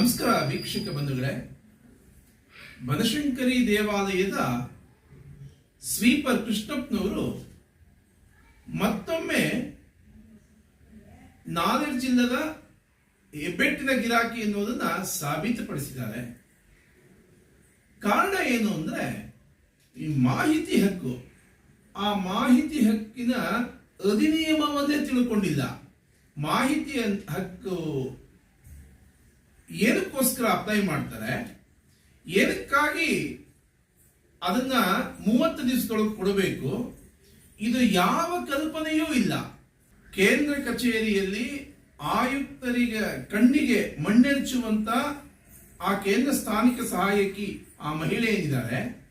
ನಮಸ್ಕಾರ ವೀಕ್ಷಕ ಬಂಧುಗಳೇ. ಬನಶಂಕರಿ ದೇವಾಲಯದ ಸ್ವೀಪರ್ ಕೃಷ್ಣಪ್ಪನವರು ಮತ್ತೊಮ್ಮೆ ನಾಲೆಡ್ ಜಿಲ್ಲದ ಹೆಬ್ಬೆಟ್ಟಿನ ಗಿರಾಕಿ ಎನ್ನುವುದನ್ನ ಸಾಬೀತುಪಡಿಸಿದ್ದಾರೆ. ಕಾರಣ ಏನು ಅಂದ್ರೆ ಈ ಮಾಹಿತಿ ಹಕ್ಕು. ಆ ಮಾಹಿತಿ ಹಕ್ಕಿನ ಅಧಿನಿಯಮವನ್ನೇ ತಿಳ್ಕೊಂಡಿಲ್ಲ. ಮಾಹಿತಿ ಹಕ್ಕು ಏನಕ್ಕೋಸ್ಕರ ಅಪ್ಲೈ ಮಾಡ್ತಾರೆ? ಏನಕ್ಕಾಗಿ ಅದನ್ನ ಮೂವತ್ತು ದಿವಸದೊಳಗೆ ಕೊಡಬೇಕು? ಇದು ಯಾವ ಕಲ್ಪನೆಯೂ ಇಲ್ಲ. ಕೇಂದ್ರ ಕಚೇರಿಯಲ್ಲಿ ಆಯುಕ್ತರಿಗೆ ಕಣ್ಣಿಗೆ ಮಣ್ಣೆರಚುವಂತ ಆ ಕೇಂದ್ರ ಸ್ಥಾನಿಕ ಸಹಾಯಕಿ ಆ ಮಹಿಳೆ ಏನಿದ್ದಾರೆ?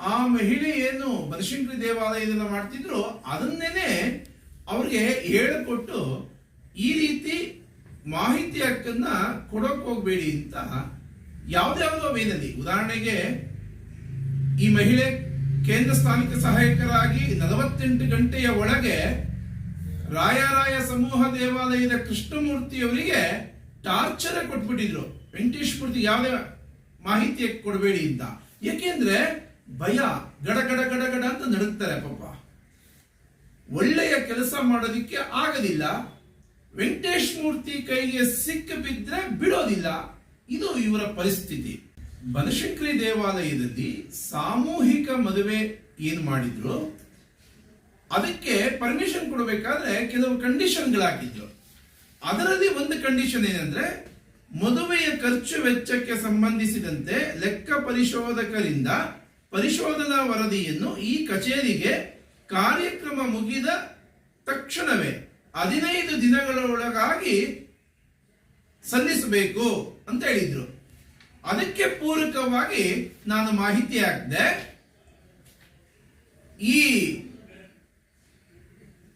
ಆ ಮಹಿಳೆ ಏನು ಬನಶಂಕರಿ ದೇವಾಲಯದಿಂದ ಮಾಡ್ತಿದ್ರು ಅದನ್ನೇನೆ ಅವ್ರಿಗೆ ಹೇಳಿಕೊಟ್ಟು ಈ ರೀತಿ ಮಾಹಿತಿ ಹಕ್ಕನ್ನ ಕೊಡೋಕ್ ಹೋಗ್ಬೇಡಿ ಅಂತ ಯಾವ್ದಾವುದೋ ವೇದಲ್ಲಿ. ಉದಾಹರಣೆಗೆ, ಈ ಮಹಿಳೆ ಕೇಂದ್ರ ಸ್ಥಾನಿಕ ಸಹಾಯಕರಾಗಿ ನಲವತ್ತೆಂಟು ಗಂಟೆಯ ಒಳಗೆ ರಾಯರಾಯ ಸಮೂಹ ದೇವಾಲಯದ ಕೃಷ್ಣಮೂರ್ತಿಯವರಿಗೆ ಟಾರ್ಚರ್ ಕೊಟ್ಬಿಟ್ಟಿದ್ರು. ವೆಂಕಟೇಶ್ ಮೂರ್ತಿ ಯಾವುದೇ ಮಾಹಿತಿ ಕೊಡಬೇಡಿ ಅಂತ. ಯಾಕೆಂದ್ರೆ ಭಯ, ಗಡ ಗಡ ಗಡ ಗಡ ಅಂತ ನಡುಗ್ತಾರೆ ಪಾಪ. ಒಳ್ಳೆಯ ಕೆಲಸ ಮಾಡೋದಿಕ್ಕೆ ಆಗದಿಲ್ಲ. ವೆಂಕಟೇಶ್ ಮೂರ್ತಿ ಕೈಗೆ ಸಿಕ್ಕ ಬಿದ್ರೆ ಬಿಡೋದಿಲ್ಲ. ಇದು ಇವರ ಪರಿಸ್ಥಿತಿ. ಬನಶಂಕರಿ ದೇವಾಲಯದಲ್ಲಿ ಸಾಮೂಹಿಕ ಮದುವೆ ಏನು ಮಾಡಿದ್ರು? ಅದಕ್ಕೆ ಪರ್ಮಿಷನ್ ಕೊಡಬೇಕಾದ್ರೆ ಕೆಲವು ಕಂಡೀಷನ್ಗಳಾಕಿದ್ರು ಅದರಲ್ಲಿ ಒಂದು ಕಂಡೀಷನ್ ಏನಂದ್ರೆ, ಮದುವೆಯ ಖರ್ಚು ವೆಚ್ಚಕ್ಕೆ ಸಂಬಂಧಿಸಿದಂತೆ ಲೆಕ್ಕ ಪರಿಶೋಧಕರಿಂದ ಪರಿಶೋಧನಾ ವರದಿಯನ್ನು ಈ ಕಚೇರಿಗೆ ಕಾರ್ಯಕ್ರಮ ಮುಗಿದ ತಕ್ಷಣವೇ ಹದಿನೈದು ದಿನಗಳ ಒಳಗಾಗಿ ಸಲ್ಲಿಸಬೇಕು ಅಂತ ಹೇಳಿದ್ರು. ಅದಕ್ಕೆ ಪೂರಕವಾಗಿ ನಾನು ಮಾಹಿತಿ ಹಾಕಿದೆ ಈ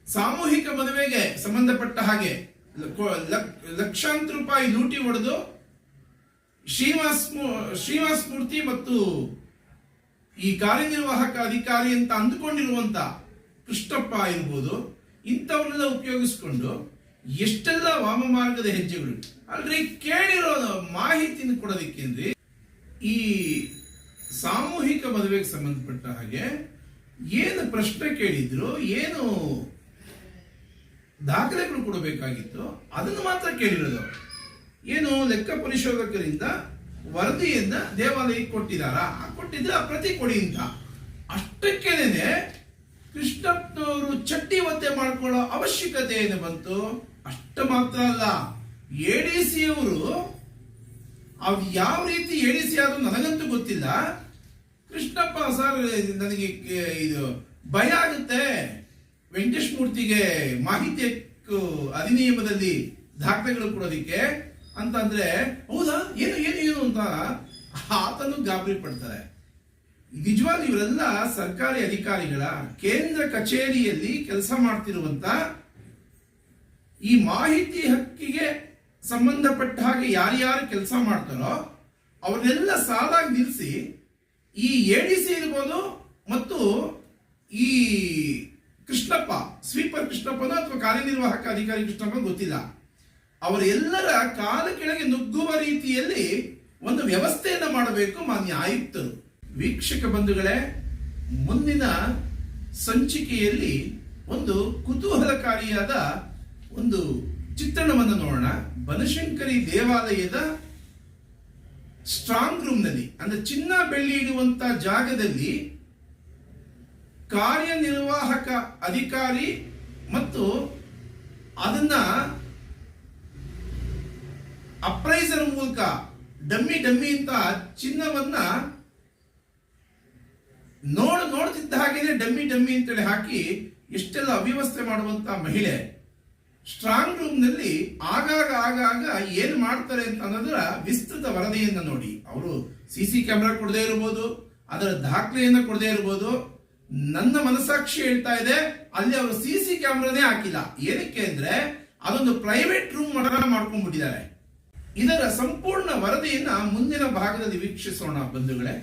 ಸಾಮೂಹಿಕ ಮದುವೆಗೆ ಸಂಬಂಧಪಟ್ಟ ಹಾಗೆ ಲಕ್- ಲಕ್ಷಾಂತರ ರೂಪಾಯಿ ಲೂಟಿ ಹೊಡೆದು ಶ್ರೀನಿವಾಸ್ ಶ್ರೀನಿವಾಸ್ ಮೂರ್ತಿ ಮತ್ತು ಈ ಕಾರ್ಯನಿರ್ವಾಹಕ ಅಧಿಕಾರಿ ಅಂತ ಅಂದುಕೊಂಡಿರುವಂತ ಕೃಷ್ಣಪ್ಪ ಇರ್ಬೋದು ಇಂಥವನ್ನೆಲ್ಲ ಉಪಯೋಗಿಸ್ಕೊಂಡು ಎಷ್ಟೆಲ್ಲ ವಾಮಮಾರ್ಗದ ಹೆಜ್ಜೆಗಳು ಅಲ್ರಿ ಕೇಳಿರೋ ಮಾಹಿತಿನ ಕೊಡೋದಕ್ಕೇನ್ರಿ? ಈ ಸಾಮೂಹಿಕ ಮದುವೆಗೆ ಸಂಬಂಧಪಟ್ಟ ಹಾಗೆ ಏನು ಪ್ರಶ್ನೆ ಕೇಳಿದ್ರು, ಏನು ದಾಖಲೆಗಳು ಕೊಡಬೇಕಾಗಿತ್ತು ಅದನ್ನು ಮಾತ್ರ ಕೇಳಿರೋದು ಏನು ಲೆಕ್ಕ ಪರಿಶೋಧಕರಿಂದ ವರದಿಯನ್ನ ದೇವಾಲಯಕ್ಕೆ ಕೊಟ್ಟಿದಾರಾ ಕೊಟ್ಟಿದ್ರೆ ಆ ಪ್ರತಿ ಕೊಡಿ ಅಂತ. ಅಷ್ಟಕ್ಕೇನೆ ಮಾಡ್ಕೊಳ್ಳೋ ಅವಶ್ಯಕತೆ ಏನು ಬಂತು? ಅಷ್ಟ ಮಾತ್ರ ಅಲ್ಲ ಎ ಡಿ ಸಿ ಅವರು ಅವ್ ಯಾವ ರೀತಿ ಎ ಡಿ ಸಿ ಆದ್ರೂ ನನಗಂತೂ ಗೊತ್ತಿಲ್ಲ. ಕೃಷ್ಣಪ್ಪ ಸರ್ ನನಗೆ ಇದು ಭಯ ಆಗುತ್ತೆ. ವೆಂಕಟೇಶ್ ಮೂರ್ತಿಗೆ ಮಾಹಿತಿ ಅಧಿನಿಯಮದಲ್ಲಿ ದಾಖಲೆಗಳು ಕೊಡೋದಿಕ್ಕೆ ಅಂತಂದ್ರೆ ಹೌದಾ? ಏನು ಏನು ಏನು ಅಂತ ಆತನು ಗಾಬರಿ ಪಡ್ತಾರೆ. ನಿಜವಾಗ್ಲೂ ಇವರೆಲ್ಲ ಸರ್ಕಾರಿ ಅಧಿಕಾರಿಗಳ ಕೇಂದ್ರ ಕಚೇರಿಯಲ್ಲಿ ಕೆಲಸ ಮಾಡ್ತಿರುವಂತ ಈ ಮಾಹಿತಿ ಹಕ್ಕಿಗೆ ಸಂಬಂಧಪಟ್ಟ ಹಾಗೆ ಯಾರ್ಯಾರು ಕೆಲಸ ಮಾಡ್ತಾರೋ ಅವರನ್ನೆಲ್ಲ ಸಾಲಾಗಿ ನಿಲ್ಲಿಸಿ ಈ ಎ ಡಿ ಸಿ ಇರ್ಬೋದು ಮತ್ತು ಈ ಕೃಷ್ಣಪ್ಪ, ಸ್ವೀಪರ್ ಕೃಷ್ಣಪ್ಪನೋ ಅಥವಾ ಕಾರ್ಯನಿರ್ವಾಹಕ ಅಧಿಕಾರಿ ಕೃಷ್ಣಪ್ಪ ಗೊತ್ತಿಲ್ಲ. ಅವರೆಲ್ಲರ ಕಾಲ ಕೆಳಗೆ ನುಗ್ಗುವ ರೀತಿಯಲ್ಲಿ ಒಂದು ವ್ಯವಸ್ಥೆಯನ್ನು ಮಾಡಬೇಕು ಮಾನ್ಯ ಆಯುಕ್ತರು. ವೀಕ್ಷಕ ಬಂಧುಗಳೇ, ಮುಂದಿನ ಸಂಚಿಕೆಯಲ್ಲಿ ಒಂದು ಕುತೂಹಲಕಾರಿಯಾದ ಒಂದು ಚಿತ್ರಣವನ್ನು ನೋಡೋಣ. ಬನಶಂಕರಿ ದೇವಾಲಯದ ಸ್ಟ್ರಾಂಗ್ ರೂಮ್ನಲ್ಲಿ ಅಂದರೆ ಚಿನ್ನ ಬೆಳ್ಳಿ ಇಡುವಂತ ಜಾಗದಲ್ಲಿ ಕಾರ್ಯನಿರ್ವಾಹಕ ಅಧಿಕಾರಿ ಮತ್ತು ಅದನ್ನ ಅಪ್ರೈಸರ್ ಮೂಲಕ ಡಮ್ಮಿ ಡಮ್ಮಿ ಅಂತ ಚಿನ್ನವನ್ನ ನೋಡ ನೋಡ್ತಿದ್ದ ಹಾಗೇನೆ ಡಮ್ಮಿ ಡಮ್ಮಿ ಅಂತೇಳಿ ಹಾಕಿ ಎಷ್ಟೆಲ್ಲ ಅವ್ಯವಸ್ಥೆ ಮಾಡುವಂತ ಮಹಿಳೆ ಸ್ಟ್ರಾಂಗ್ ರೂಮ್ನಲ್ಲಿ ಆಗಾಗ ಆಗಾಗ ಏನು ಮಾಡ್ತಾರೆ ಅಂತ ಅನ್ನೋದರ ವಿಸ್ತೃತ ವರದಿಯನ್ನ ನೋಡಿ. ಅವರು ಸಿ ಸಿ ಕ್ಯಾಮೆರಾ ಕೊಡದೇ ಇರಬಹುದು ಅದರ ದಾಖಲೆಯನ್ನ ಕೊಡದೇ ಇರಬಹುದು ನನ್ನ ಮನಸಾಕ್ಷಿ ಹೇಳ್ತಾ ಇದೆ, ಅಲ್ಲಿ ಅವರು ಸಿ ಸಿ ಕ್ಯಾಮ್ರಾನೇ ಹಾಕಿಲ್ಲ. ಏನಕ್ಕೆ ಅಂದ್ರೆ ಅದೊಂದು ಪ್ರೈವೇಟ್ ರೂಮ್ ಮಾಡ್ಕೊಂಡ್ಬಿಟ್ಟಿದ್ದಾರೆ. ಇದರ ಸಂಪೂರ್ಣ ವರದಿಯನ್ನ ಮುಂದಿನ ಭಾಗದಲ್ಲಿ ವೀಕ್ಷಿಸೋಣ ಬಂಧುಗಳೇ.